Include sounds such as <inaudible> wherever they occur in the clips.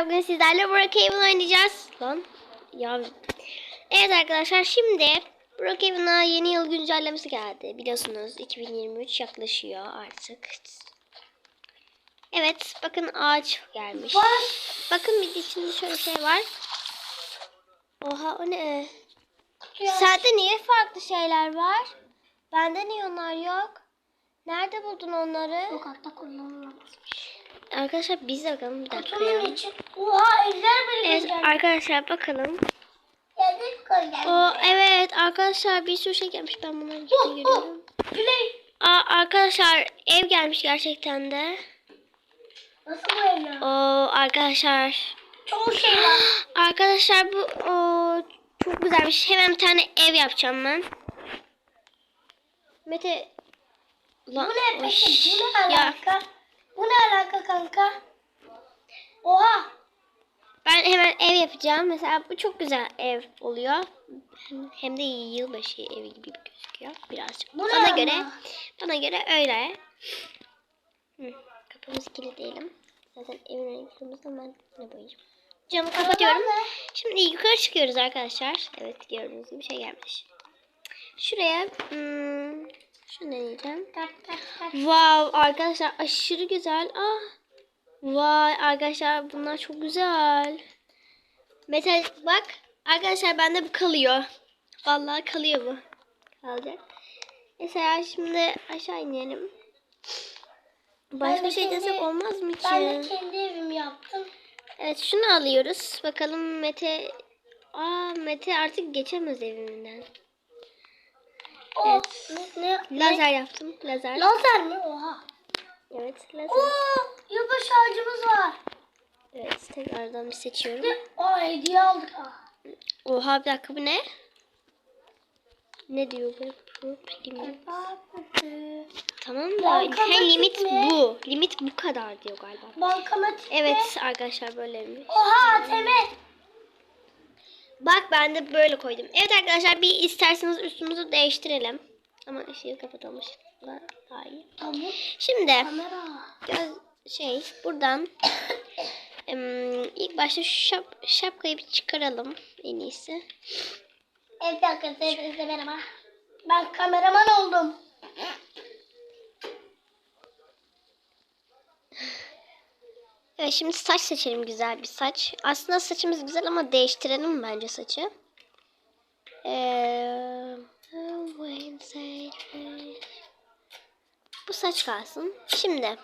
arkadaşlar bugün sizlerle Brookhaven oynayacağız. Lan ya. Evet arkadaşlar şimdi Brookhaven'a yeni yıl güncellemesi geldi. Biliyorsunuz 2023 yaklaşıyor artık. Evet bakın ağaç gelmiş. Bakın bir de içinde şöyle şey var. Oha o ne? Sende niye farklı şeyler var? Bende niye onlar yok? Nerede buldun onları? Sokakta kullanılamazmış. Arkadaşlar biz de bakalım bir dakika. Kutunun ya. için. Oha eller bile Evet geldi. arkadaşlar bakalım. O evet arkadaşlar bir sürü şey gelmiş ben bunları ciddi görüyorum. Play. Aa, arkadaşlar ev gelmiş gerçekten de. Nasıl bu evler? O arkadaşlar. Çoğu şey var. <gasps> Arkadaşlar bu o, çok güzelmiş. Hemen bir tane ev yapacağım ben. Mete Lan, Bu ne peki? Bu ne Ya alaka? Bu ne alaka kanka? Oha. ben hemen ev yapacağım. Mesela bu çok güzel ev oluyor. Hem- de yılbaşı evi gibi gözüküyor birazcık. Bu bana ama? göre bana göre öyle. Hı, kapımızı kilitleyelim. Zaten evin rengi kırmızı ama ben ne boyayacağım. Camı kapatıyorum. Şimdi yukarı çıkıyoruz arkadaşlar. Evet gördüğünüz gibi şey gelmiş. Şuraya hmm, şunu deneyeceğim. Wow arkadaşlar aşırı güzel. Ah. Vay arkadaşlar bunlar çok güzel. Mesela bak arkadaşlar bende bu kalıyor. Vallahi kalıyor bu. Kalacak. Mesela şimdi aşağı inelim. Başka de şey kendi- desek olmaz mı ki? Ben de kendi evimi yaptım. Evet şunu alıyoruz. Bakalım Mete Aa Mete artık geçemez evinden. Evet. ne? ne? Lazer yaptım. Lazer. Lazer mi? Oha. Evet lazer. Oo, yılbaşı ağacımız var. Evet tekrardan bir seçiyorum. Ve aa hediye aldık. Aa. Oha bir dakika bu ne? Ne diyor bu? Tamam da Bankamatik he, limit mi? bu. Limit bu kadar diyor galiba. Bankamatik Evet arkadaşlar böyleymiş. Oha ATM. Bak ben de böyle koydum. Evet arkadaşlar bir isterseniz üstümüzü değiştirelim. Ama ışığı kapatalım. Daha iyi. Şimdi göz şey buradan em, ilk başta şu şap, şapkayı bir çıkaralım en iyisi. Evet arkadaşlar merhaba. Ben kameraman oldum. Evet şimdi saç seçelim güzel bir saç. Aslında saçımız güzel ama değiştirelim bence saçı. Ee, bu saç kalsın. Şimdi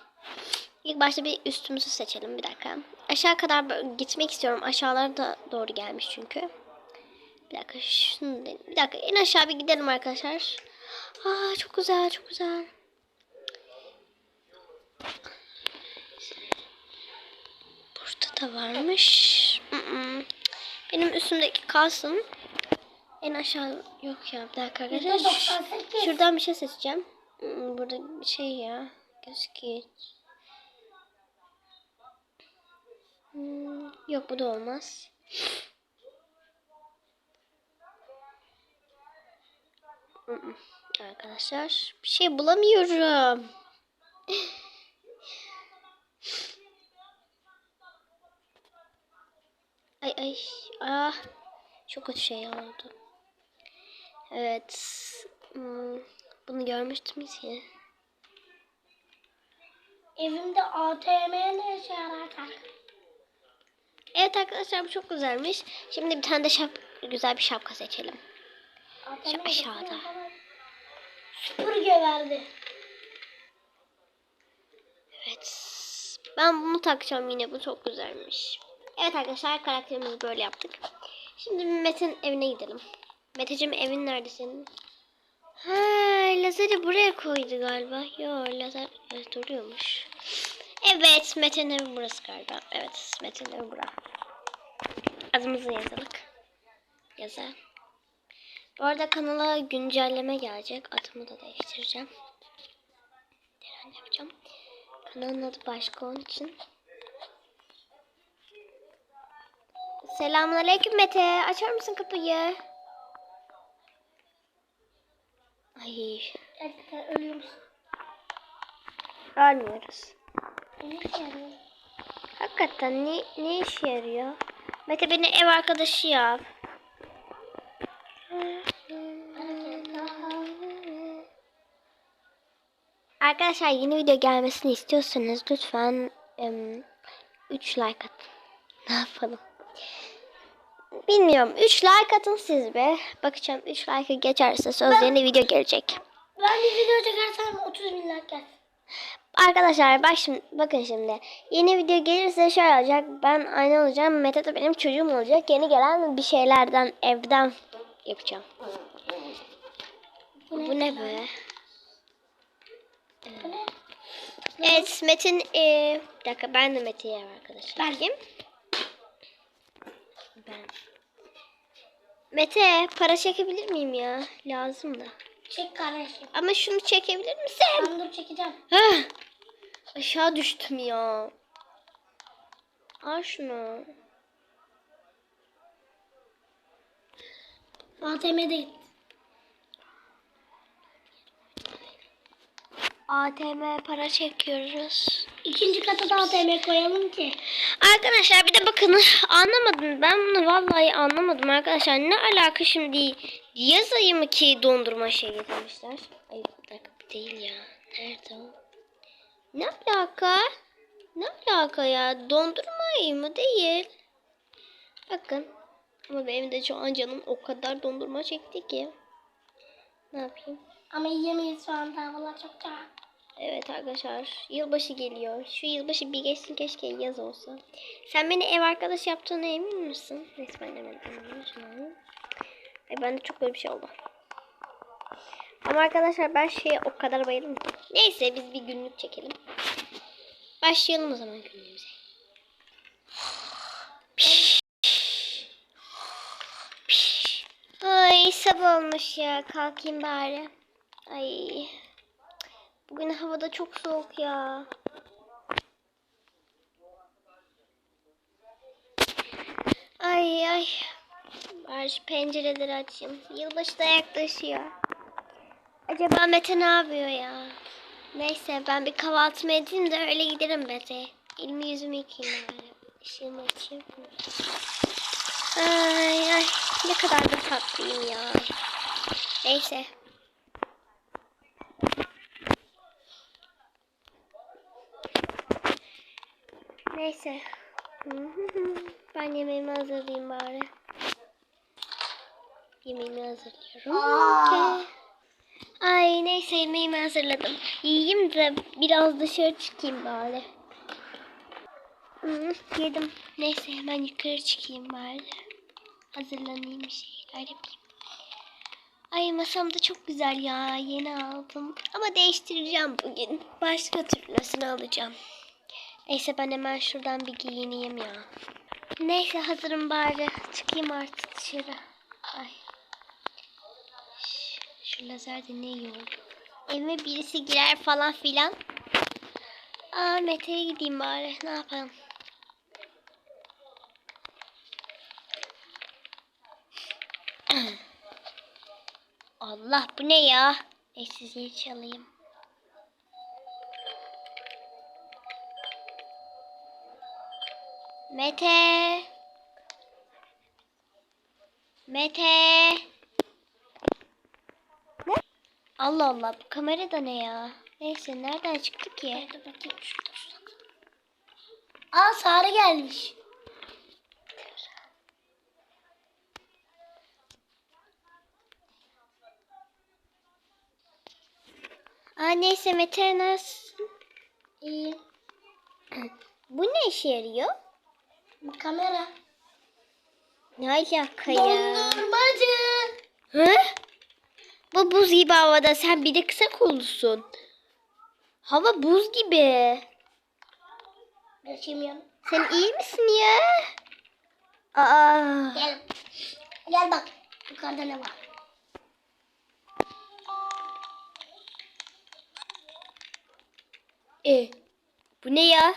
ilk başta bir üstümüzü seçelim bir dakika. Aşağı kadar gitmek istiyorum. Aşağılara da doğru gelmiş çünkü. Bir dakika şunu bir dakika en aşağı bir gidelim arkadaşlar. Aa çok güzel çok güzel. Burada da varmış. Benim üstümdeki kalsın. En aşağı yok ya bir dakika arkadaşlar. Ş- %98. Şuradan bir şey seçeceğim. Burada bir şey ya. Gözüküyor. Hmm, yok bu da olmaz. Arkadaşlar bir şey bulamıyorum. <laughs> Ay ay. Ah. Çok kötü şey oldu. Evet. Hmm, bunu görmüştüm ki. Evimde ATM ne işe yarar kanka? Evet arkadaşlar bu çok güzelmiş. Şimdi bir tane de şap güzel bir şapka seçelim. ATM Şu aşağıda. Süpürge verdi. Evet. Ben bunu takacağım yine. Bu çok güzelmiş. Evet arkadaşlar karakterimizi böyle yaptık. Şimdi Mete'nin evine gidelim. Meteciğim evin nerede senin? Ha, lazeri buraya koydu galiba. Yo lazer evet, duruyormuş. Evet Mete'nin evi burası galiba. Evet Mete'nin evi burası. Adımızı yazalım. Yazar. Bu arada kanala güncelleme gelecek. Adımı da değiştireceğim. Neren yapacağım. Kanalın adı başka onun için. Selamünaleyküm Mete. Açar mısın kapıyı? Ay, Gerçekten ölüyor musun? ölmüyoruz. Ne işe yarıyor? Hakikaten ne, ne işe yarıyor? Mete beni ev arkadaşı yap. Arkadaşlar yeni video gelmesini istiyorsanız lütfen 3 like atın. Ne yapalım? Bilmiyorum. 3 like atın siz be. Bakacağım 3 like'ı geçerse söz yeni video gelecek. Ben bir video çekersem 30 bin like gelsin. Arkadaşlar bak şimdi, bakın şimdi. Yeni video gelirse şöyle olacak. Ben aynı olacağım. Mete de benim çocuğum olacak. Yeni gelen bir şeylerden evden yapacağım. Bu ne be? Bu ne? Evet Metin eee bir dakika ben de Mete'ye ev arkadaşım. Ben. Kim? Ben. Mete para çekebilir miyim ya? Lazım da. Çek kardeşim. Ama şunu çekebilir misin? Ben dur çekeceğim. Heh. Aşağı düştüm ya. Al şunu. ATM'de ATM para çekiyoruz. İkinci kata da ATM koyalım ki. Arkadaşlar bir de bakın anlamadım. Ben bunu vallahi anlamadım arkadaşlar. Ne alaka şimdi yaz ayı mı ki dondurma şey getirmişler? Ay dakika değil ya. Nerede o? Ne alaka? Ne alaka ya? Dondurma ayı mı? Değil. Bakın. Ama benim de şu an canım o kadar dondurma çekti ki. Ne yapayım? Ama yiyemeyiz şu anda. Havalar çok sıcak. Evet arkadaşlar yılbaşı geliyor. Şu yılbaşı bir geçsin keşke yaz olsa. Sen beni ev arkadaş yaptığına emin misin? Neyse ben hemen alayım. Ay bende çok böyle bir şey oldu. Ama arkadaşlar ben şeye o kadar bayıldım. Neyse biz bir günlük çekelim. Başlayalım o zaman günlüğümüze. Ay sabah olmuş ya. Kalkayım bari. Ay. Bugün havada çok soğuk ya. Ay ay. Bari pencereleri açayım. Yılbaşı da yaklaşıyor. Acaba Mete ne yapıyor ya? Neyse ben bir kahvaltımı edeyim de öyle giderim Mete. Elimi yüzümü yıkayayım bari. Işığımı açayım. Ay ay ne kadar da tatlıyım ya. Neyse. Neyse. <laughs> Ben yemeğimi hazırlayayım bari. Yemeğimi hazırlıyorum. Aa. Okey. Ay neyse yemeğimi hazırladım. Yiyeyim de biraz dışarı çıkayım bari. Hı, yedim. Neyse hemen yukarı çıkayım bari. Hazırlanayım bir şeyler yapayım. Ay masam da çok güzel ya. Yeni aldım. Ama değiştireceğim bugün. Başka türlüsünü alacağım. Neyse ben hemen şuradan bir giyineyim ya. Neyse hazırım bari. Çıkayım artık dışarı. Ay. Şu lazer de ne iyi oldu. Evime birisi girer falan filan. Aa Mete'ye gideyim bari. Ne yapalım? <clears throat> Allah bu ne ya? Neyse zil çalayım. Mete. Mete. Ne? Allah Allah bu kamera da ne ya? Neyse nereden çıktı ki? Dur bakayım şurada şurada. Aa Sare gelmiş. Aa neyse Mete nasılsın? İyi. Bu ne işe yarıyor? Bu kamera. Ne alaka ya? Dondurmacı. Hı? Bu buz gibi havada. Sen bir de kısa kollusun. Hava buz gibi. Geçeyim yanına. Sen iyi misin ya? Aa. Gel. Gel bak. Yukarıda ne var? E, bu ne ya?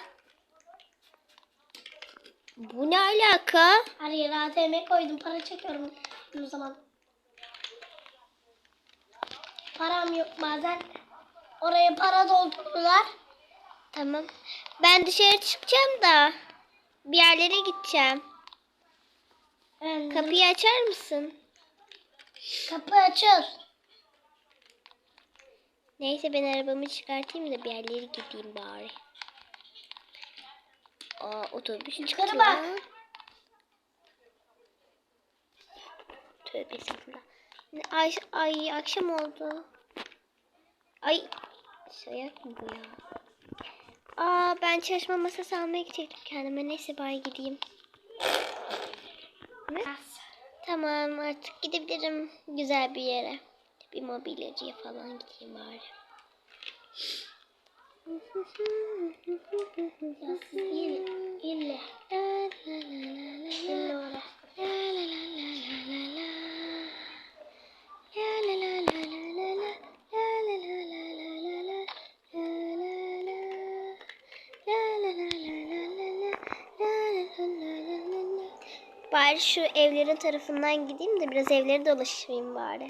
Bu ne alaka? Her yere ATM koydum. Para çekiyorum o zaman. Param yok bazen. Oraya para doldurdular. Tamam. Ben dışarı çıkacağım da. Bir yerlere gideceğim. Ben- Kapıyı açar mısın? Kapı açıl. Neyse ben arabamı çıkartayım da bir yerlere gideyim bari. Aa otobüs Yukarı bak. Tövbe estağfurullah. Ay, ay akşam oldu. Ay soyak mı bu ya? Aa ben çalışma masası almaya gidecektim kendime. Neyse bari gideyim. Ne? Tamam artık gidebilirim güzel bir yere. Bir mobilyacıya falan gideyim bari. Ya siz ille. İlle oraya. Bari şu evlerin tarafından gideyim de biraz evleri dolaşayım bari.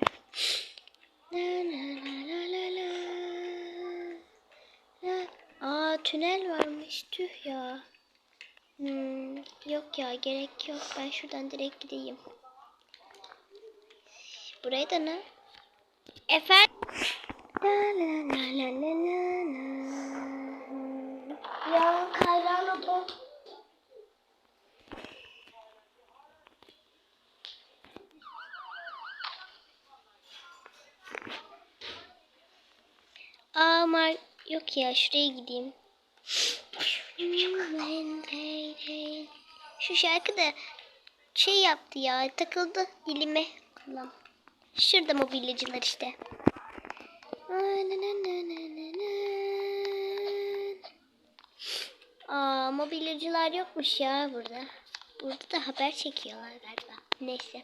Tünel varmış tüh ya. Hmm, yok ya gerek yok. Ben şuradan direkt gideyim. Buraya da ne? Efendim? La la la la. Ya kayrağına don. Aa yok ya şuraya gideyim. Şu şarkı da şey yaptı ya takıldı dilime. Allah'ım. Şurada mobilyacılar işte. Aa mobilyacılar yokmuş ya burada. Burada da haber çekiyorlar galiba. Neyse.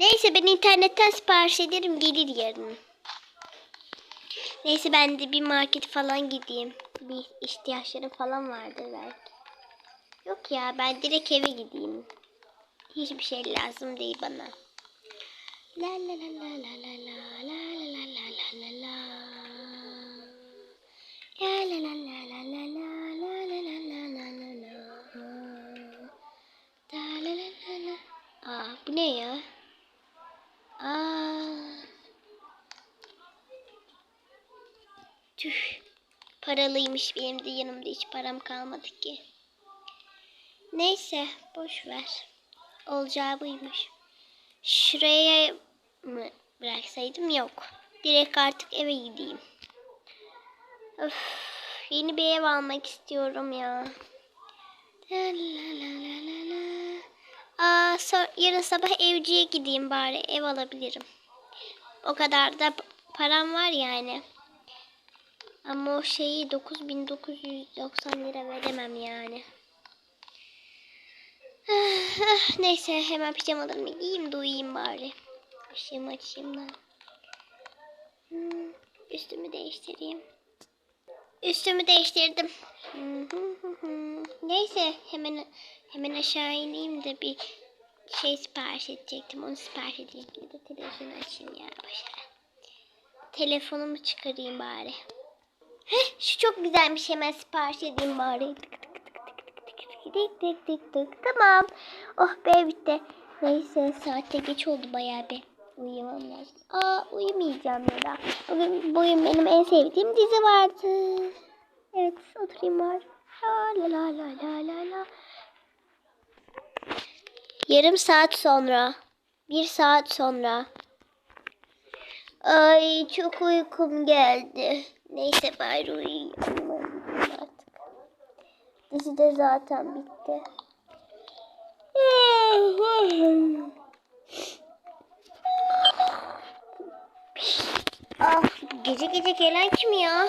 Neyse ben internetten sipariş ederim gelir yarın. Neyse ben de bir market falan gideyim. Bir ihtiyaçlarım falan vardır belki. Yok ya ben direkt eve gideyim. Hiçbir şey lazım değil bana. La la la la la la la la la la la la la la. La la la la la la la la la la la la la la la la la. Aa bu ne ya? Aa. Tüh. Paralıymış benim de yanımda hiç param kalmadı ki. Neyse boş ver. Olacağı buymuş. Şuraya mı bıraksaydım yok. Direkt artık eve gideyim. Öf, yeni bir ev almak istiyorum ya. La la la la la la. Aa, so- yarın sabah evciye gideyim bari ev alabilirim. O kadar da param var yani. Ama o şeyi 9990 lira veremem yani. Ah, ah, Neyse hemen pijamalarımı giyeyim de uyuyayım bari. Işığımı açayım da. Hmm, üstümü değiştireyim. Üstümü değiştirdim. Neyse hemen hemen aşağı ineyim de bir şey sipariş edecektim. Onu sipariş edeyim. Ya da televizyonu açayım ya başa. Telefonumu çıkarayım bari. Heh, şu çok güzel güzelmiş hemen sipariş edeyim bari. Dik dik dik dik. Tamam. Oh be bitti. Neyse saatte geç oldu bayağı bir. Uyuyamam lazım. Aa uyumayacağım ya da. Bugün bugün benim en sevdiğim dizi vardı. Evet oturayım var. La la la la la la. Yarım saat sonra. Bir saat sonra. Ay çok uykum geldi. Neyse bari uyuyayım artık. Dizi de zaten bitti. Ah, gece gece gelen kim ya?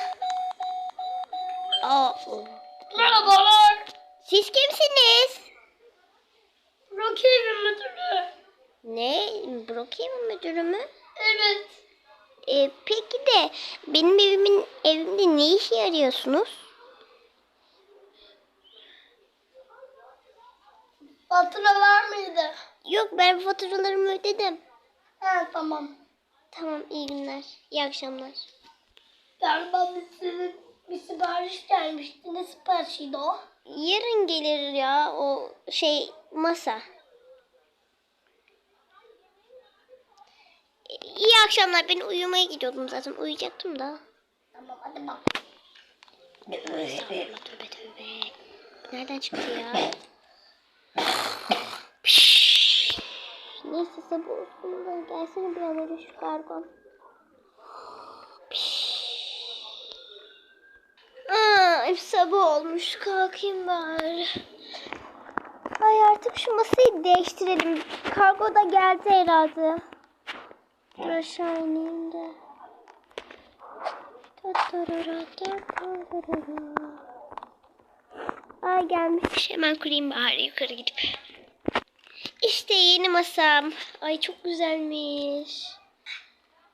Aa, Merhabalar. siz kimsiniz? Rocky müdürü. Ne? Brookhaven müdürü mü? Evet. Ee, peki de benim evimin evimde ne işe yarıyorsunuz? Fatura var mıydı? Yok ben faturalarımı ödedim. Ha tamam. Tamam iyi günler. İyi akşamlar. Galiba sizin bir sipariş gelmişti. Ne siparişiydi o? yarın gelir ya o şey masa. İyi akşamlar. Ben uyumaya gidiyordum zaten. Uyuyacaktım da. Tamam hadi bak. Estağfurullah tövbe tövbe. Nereden çıktı ya? Pişt. Neyse sabah olsun da gelsene bir an önce şu kargom. Aa, sabah olmuş kalkayım bari. Ay artık şu masayı değiştirelim. Kargo da geldi herhalde. Dur aşağı ineyim de. Aa gelmiş. Hemen kurayım bari yukarı gidip. İşte yeni masam. Ay çok güzelmiş.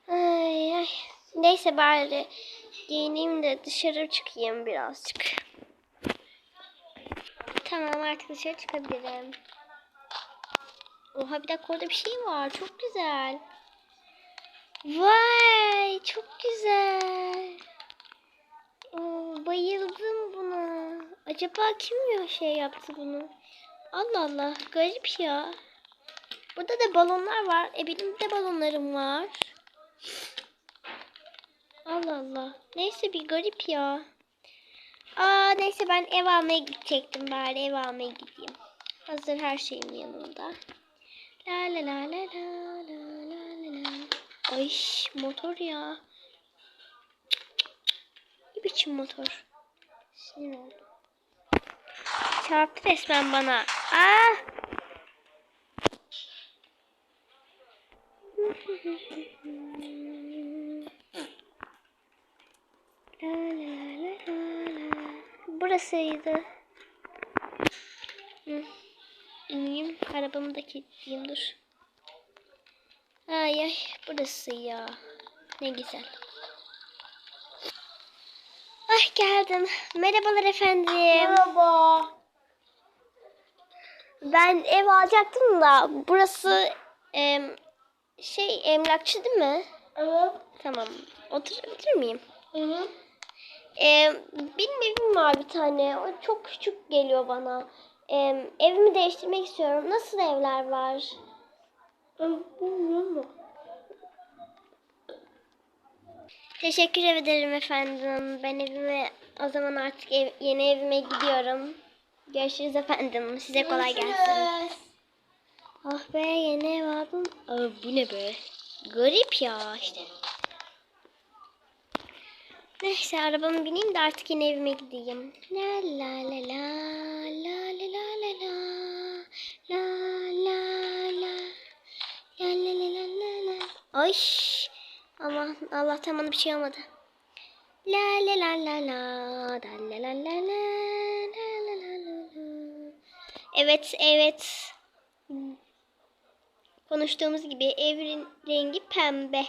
Ay ay. Neyse bari giyineyim de dışarı çıkayım birazcık. Tamam artık dışarı çıkabilirim. Oha bir dakika orada bir şey var. Çok güzel. Vay çok güzel. Hmm, bayıldım buna. Acaba kim ya şey yaptı bunu? Allah Allah garip ya. Burada da balonlar var. E benim de balonlarım var. Allah Allah. Neyse bir garip ya. Aa neyse ben ev almaya gidecektim bari ev almaya gideyim. Hazır her şeyim yanımda. La la la la la la. Ay motor ya. Ne biçim motor? Sinir oldum. Çarptı resmen bana. Aa! La la la la la. Burasıydı. Hı. İneyim. Arabamı da kilitleyeyim dur. Ay ay burası ya. Ne güzel. Ay geldim. Merhabalar efendim. Merhaba. Ben ev alacaktım da burası em, şey emlakçı değil mi? Evet. Tamam. Oturabilir miyim? Hı hı. Em, benim evim var bir tane. O çok küçük geliyor bana. Em, evimi değiştirmek istiyorum. Nasıl evler var? Bilmiyorum. Teşekkür ederim efendim. Ben evime o zaman artık ev, yeni evime gidiyorum. Görüşürüz efendim. Size kolay gelsin. Görüşürüz. Ah be yeni ev aldım. Aa, bu ne be? Garip ya işte. Neyse arabamı bineyim de artık yine evime gideyim. La la la la la la la la la la la la la la la la la la Ay aman Allah'tan bana bir şey olmadı. La la la la la la la la la la la la la Evet evet konuştuğumuz gibi evin rengi pembe.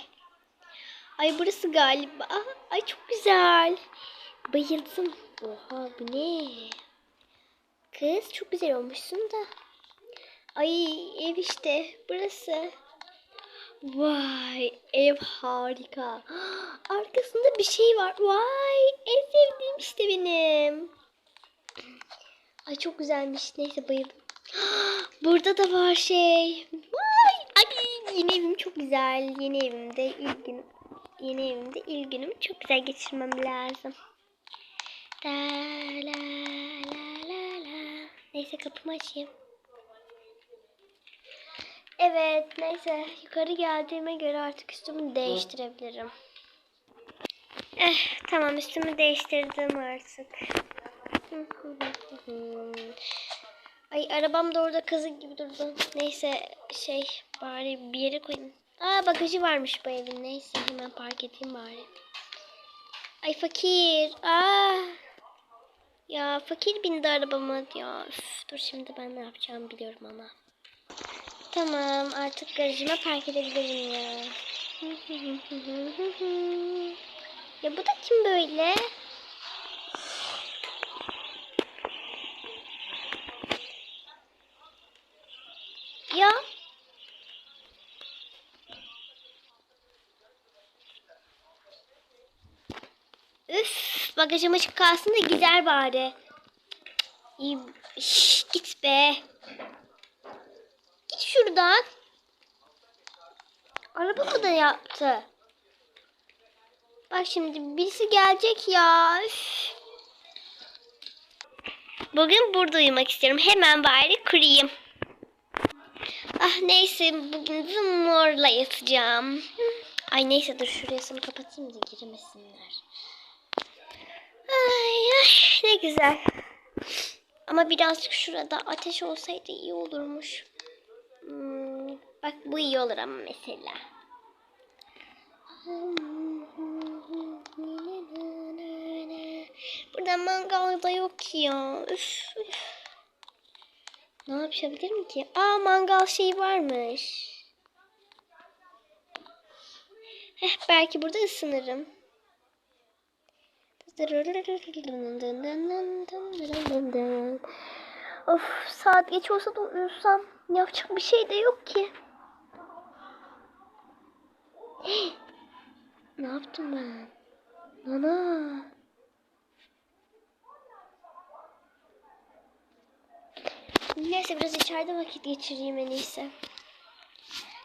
Ay burası galiba. Ay çok güzel. Bayıldım. Oha bu ne? Kız çok güzel olmuşsun da. Ay ev işte burası. Vay ev harika. Arkasında bir şey var. Vay en sevdiğim işte benim. Ay çok güzelmiş. Neyse bayıldım. Burada da var şey. Vay ay yeni evim çok güzel. Yeni evimde ilk yeni evimde ilk çok güzel geçirmem lazım. Da la la la la. Neyse kapımı açayım. Evet neyse yukarı geldiğime göre artık üstümü değiştirebilirim. Eh tamam üstümü değiştirdim artık. Ay arabam da orada kazık gibi durdu. Neyse şey bari bir yere koyayım. Aa bagajı varmış bu evin. Neyse hemen park edeyim bari. Ay fakir. Aa. Ya fakir bindi arabama ya. Üf, dur şimdi ben ne yapacağımı biliyorum ama. Tamam artık garajıma park edebilirim ya. ya bu da kim böyle? Ya. Üf, bagajım açık kalsın da gider bari. İyi. Şş, git be. Şuradan. Araba da yaptı? Bak şimdi birisi gelecek ya. Bugün burada uyumak istiyorum. Hemen bari kurayım. Ah neyse bugün de morla yatacağım. Ay neyse dur şurasını kapatayım da girmesinler. Ay, ay ne güzel. Ama birazcık şurada ateş olsaydı iyi olurmuş. Bak bu iyi olur ama mesela. Burada mangal da yok ki ya. Üf, üf. Ne yapabilirim ki? Aa mangal şeyi varmış. Heh, belki burada ısınırım. Of saat geç olsa da uyusam yapacak bir şey de yok ki. <gasps> Ne yaptım ben? Nana. Neyse biraz içeride vakit geçireyim en iyisi.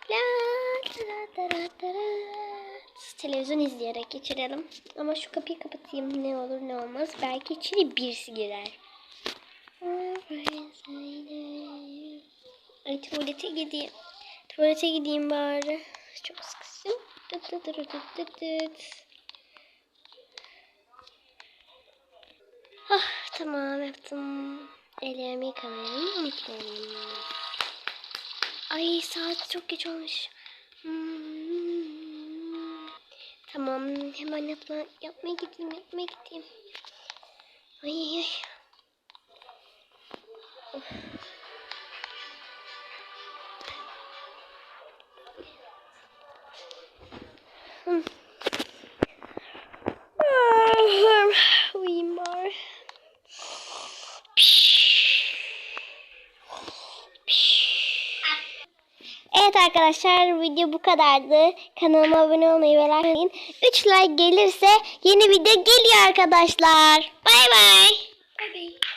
La, la, la, la, la, la. Televizyon izleyerek geçirelim. Ama şu kapıyı kapatayım. Ne olur ne olmaz. Belki içeri birisi girer. Ay tuvalete gideyim. Tuvalete gideyim bari. Çok sıkıştım. Dıt dıt dıt dıt dıt. Ah tamam yaptım. Ellerimi yıkamayı unutmayayım. Ay saat çok geç olmuş. Hmm. Tamam hemen yapma, yapmaya gideyim yapmaya gideyim. Ay ay. Of. Arkadaşlar video bu kadardı. Kanalıma abone olmayı ve like atmayı. 3 like gelirse yeni video geliyor arkadaşlar. Bay bay. Bye bye.